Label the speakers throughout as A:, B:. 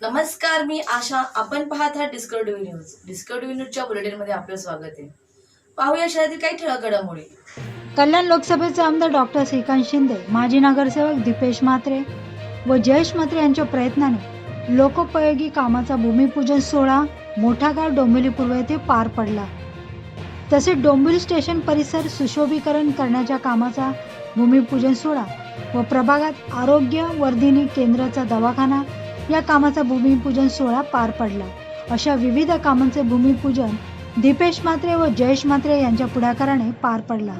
A: नमस्कार मी आशा. आपण पाहत आहात डिस्कवरी न्यूज डिस्कवरी न्यूजच्या बुलेटिनमध्ये आपलं स्वागत आहे. पाहूया शहरातील काही ठळक घडामोडी
B: कल्याण लोकसभेचे आमदार डॉक्टर श्रीकांत शिंदे माजी नगरसेवक दीपेश म्हात्रे व जयेश म्हात्रे यांच्या प्रयत्नाने लोकोपयोगी कामाचा भूमिपूजन सोहळा मोठा गाव डोंबिवली पूर्व येथे पार पडला. तसेच डोंबिवली स्टेशन परिसर सुशोभीकरण करण्याच्या कामाचा भूमिपूजन सोहळा व प्रभागात आरोग्य वर्धिनी केंद्राचा दवाखाना या कामाचा भूमिपूजन सोहळा पार पडला. अशा विविध कामांचे भूमिपूजन दीपेश म्हात्रे व जयेश म्हात्रे यांच्या पुढाकाराने पार पडला.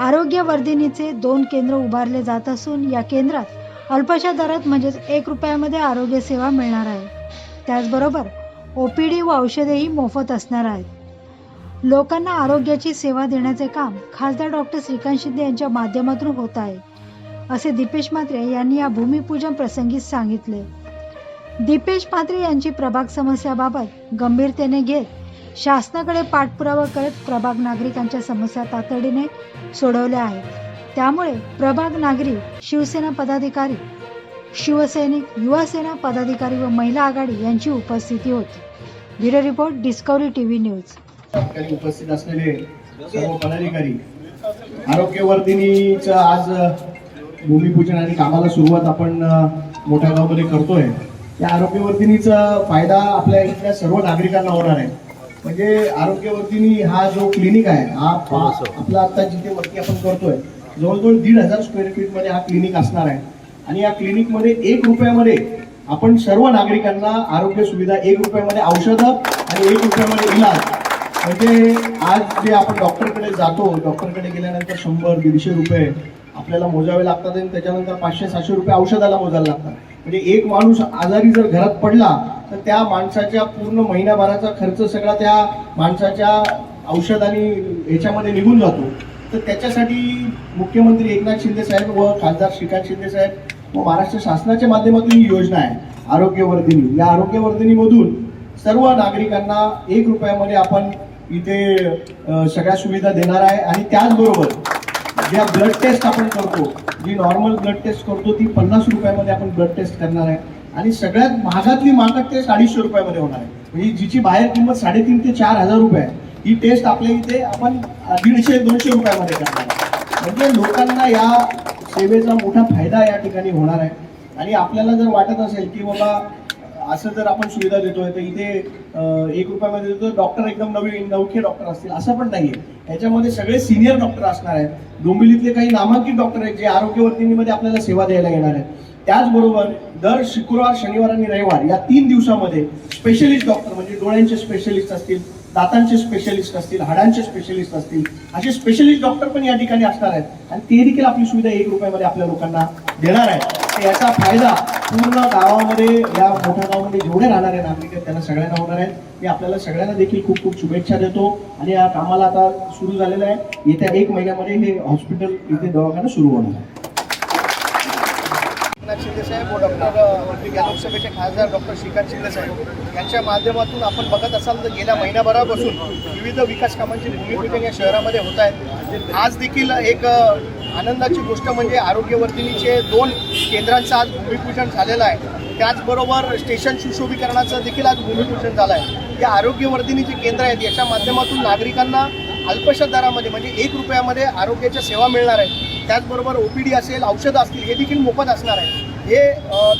B: आरोग्य वर्धिनीचे दोन केंद्र उभारले जात असून या केंद्रात अल्पशा दरात म्हणजेच एक रुपयामध्ये आरोग्य सेवा मिळणार आहे. त्याचबरोबर ओ पी डी व औषधेही मोफत असणार आहेत. लोकांना आरोग्याची सेवा देण्याचे काम खासदार डॉक्टर श्रीकांत शिंदे यांच्या माध्यमातून होत आहे असे दीपेश म्हात्रे यांनी या भूमिपूजन प्रसंगी सांगितले. दीपेश पात्रे यांची प्रभाग समस्याबाबत गंभीरतेने घेत शासनाकडे पाठपुरावा करत प्रभाग नागरिकांच्या समस्या तातडीने सोडवल्या आहेत. त्यामुळे प्रभाग नागरिक शिवसेना पदाधिकारी शिवसैनिक युवासेना पदाधिकारी व महिला आघाडी यांची उपस्थिती होती. Bureau report discovery TV news.
C: उपस्थित असलेले सर्व पदाधिकारी आरोग्यवर्धिनीचं आज भूमिपूजन आणि कामाला सुरुवात आपण मोठ्या गावामध्ये करतोय. या आरोग्यवर्धिनीचा फायदा आपल्या इथल्या सर्व नागरिकांना होणार आहे. म्हणजे आरोग्यवर्धिनी हा जो क्लिनिक आहे हा पा- आपला आता जिथे वरती आपण करतोय जवळजवळ दीड हजार स्क्वेअर फीटमध्ये हा क्लिनिक असणार आहे. आणि या क्लिनिकमध्ये एक रुपयामध्ये आपण सर्व नागरिकांना आरोग्य सुविधा एक रुपयामध्ये औषधं आणि एक रुपयामध्ये इलाज. म्हणजे आज जे आपण डॉक्टरकडे जातो डॉक्टरकडे गेल्यानंतर शंभर दीडशे रुपये आपल्याला मोजावे लागतात आणि त्याच्यानंतर पाचशे सहाशे रुपये औषधाला मोजायला लागतात. म्हणजे एक माणूस आजारी जर घरात पडला तर त्या माणसाच्या पूर्ण महिन्याभराचा खर्च सगळा त्या माणसाच्या औषध आणि ह्याच्यामध्ये निघून जातो. तर त्याच्यासाठी मुख्यमंत्री एकनाथ शिंदे साहेब व खासदार श्रीकांत शिंदे साहेब व महाराष्ट्र शासनाच्या माध्यमातून ही योजना आहे आरोग्यवर्धिनी. या आरोग्यवर्धिनीमधून सर्व नागरिकांना एक रुपयामध्ये आपण इथे सगळ्या सुविधा देणार आहे आणि त्याचबरोबर ज्या ब्लड टेस्ट आपण करतो जी नॉर्मल ब्लड टेस्ट करतो ती पन्नास रुपयामध्ये आपण ब्लड टेस्ट करणार आहे. आणि सगळ्यात महागातली महागात टेस्ट अडीचशे रुपयामध्ये होणार आहे. म्हणजे जिची बाहेर किंमत साडेतीन ते चार हजार रुपये आहे ही टेस्ट आपल्या इथे आपण दीडशे दोनशे रुपयामध्ये करणार आहे. म्हणजे लोकांना या सेवेचा मोठा फायदा या ठिकाणी होणार आहे. आणि आपल्याला जर वाटत असेल की बाबा असं जर आपण सुविधा देतोय तर इथे एक रुपयामध्ये देतो डॉक्टर एकदम नवीन नवखे डॉक्टर असतील असं पण नाहीये. याच्यामध्ये सगळे सिनियर डॉक्टर असणार आहेत. डोंबिवलीतले काही नामांकित डॉक्टर आहेत जे आरोग्यवर्धिनीमध्ये आपल्याला सेवा द्यायला येणार आहेत. त्याचबरोबर दर शुक्रवार शनिवार आणि रविवार या तीन दिवसामध्ये स्पेशलिस्ट डॉक्टर म्हणजे डोळ्यांचे स्पेशलिस्ट असतील दातांचे स्पेशलिस्ट असतील हाडांचे स्पेशलिस्ट असतील असे स्पेशलिस्ट डॉक्टर पण या ठिकाणी असणार आहेत. आणि ते देखील आपली सुविधा एक रुपयामध्ये आपल्या लोकांना देणार आहे याचा फायदा पूर्ण गावामध्ये या मोठ्या गावामध्ये जेवढे राहणारे नागरिक आहेत त्यांना सगळ्यांना होणार आहे. मी आपल्याला सगळ्यांना देखील खूप खूप शुभेच्छा देतो आणि या कामाला आता सुरू झालेलं आहे. येत्या एक महिन्यामध्ये हे हॉस्पिटल इथे दवाखाना सुरू होणार आहे. शिंदे साहेब व डॉक्टर या लोकसभेचे खासदार डॉक्टर श्रीकांत शिंदे साहेब. यांच्या माध्यमातून आपण बघत असाल तर गेल्या महिन्याभरापासून विविध विकास कामांची भूमिपूजन या शहरामध्ये होत आहेत. आज देखील एक आनंदाची गोष्ट म्हणजे आरोग्यवर्धिनीचे दोन केंद्रांचं आज भूमिपूजन झालेलं आहे. त्याचबरोबर स्टेशन सुशोभीकरणाचं देखील आज भूमिपूजन झालं आहे. या आरोग्यवर्धिनी जे केंद्र आहेत याच्या माध्यमातून नागरिकांना अल्पशा दरामध्ये म्हणजे एक रुपयामध्ये आरोग्याच्या सेवा मिळणार आहेत. त्याचबरोबर ओ पी डी असेल औषधं असतील हे देखील मोफत असणार आहे. हे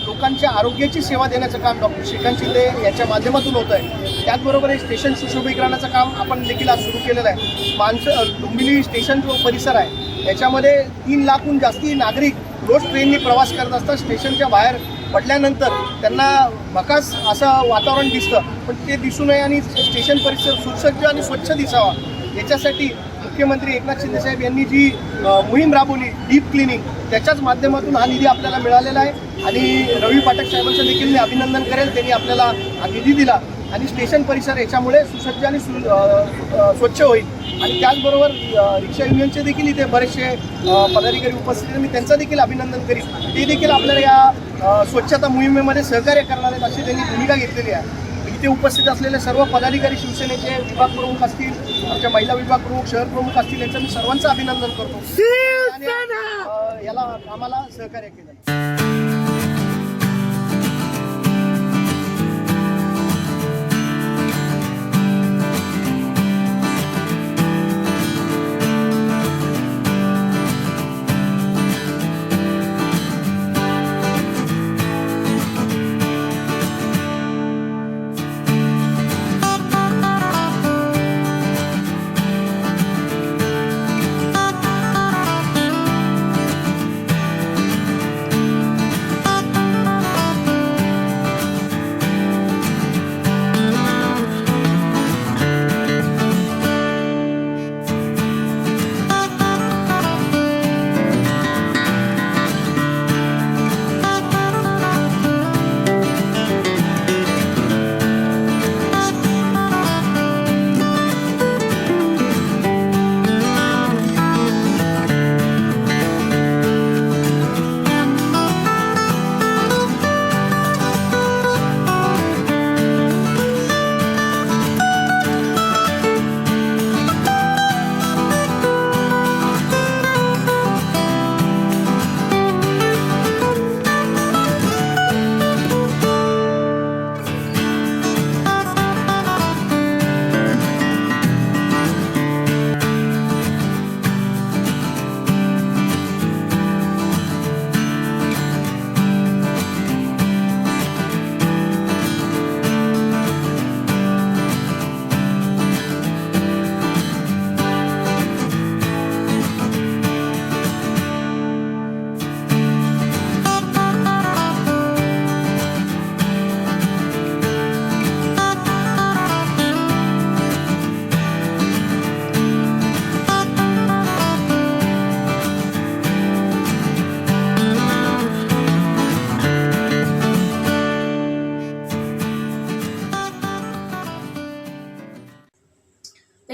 C: लोकांच्या आरोग्याची सेवा देण्याचं काम डॉक्टर श्रीकांत शिंदे याच्या माध्यमातून होतं आहे. त्याचबरोबर हे स्टेशन सुशोभीकरणाचं काम आपण देखील आज सुरू केलेलं आहे. माणसं लुंबिली स्टेशन जो परिसर आहे याच्यामध्ये तीन लाखहून जास्ती नागरिक रोज ट्रेननी प्रवास करत असतात. स्टेशनच्या बाहेर पडल्यानंतर त्यांना भकास असं वातावरण दिसतं. पण ते दिसू नये आणि स्टेशन परिसर सुसज्ज आणि स्वच्छ दिसावा. याच्यासाठी मुख्यमंत्री एकनाथ शिंदेसाहेब यांनी जी मोहीम राबवली डीप क्लिनिक त्याच्याच माध्यमातून हा निधी आपल्याला मिळालेला आहे. आणि रवी पाठक साहेबांचं देखील मी अभिनंदन करेल. त्यांनी आपल्याला हा निधी दिला. आणि स्टेशन परिसर याच्यामुळे सुसज्ज आणि स्वच्छ होईल. आणि त्याचबरोबर रिक्षा युनियनचे देखील इथे बरेचसे पदाधिकारी उपस्थित आहेत. मी त्यांचं देखील अभिनंदन करीन. ते देखील आपल्याला या स्वच्छता मोहिमेमध्ये सहकार्य करणार आहेत अशी त्यांनी भूमिका घेतलेली आहे. इथे उपस्थित असलेले सर्व पदाधिकारी शिवसेनेचे विभाग प्रमुख असतील आमच्या महिला विभाग प्रमुख शहर प्रमुख असतील यांचं मी सर्वांचं अभिनंदन करतो. याला आम्हाला सहकार्य केलं.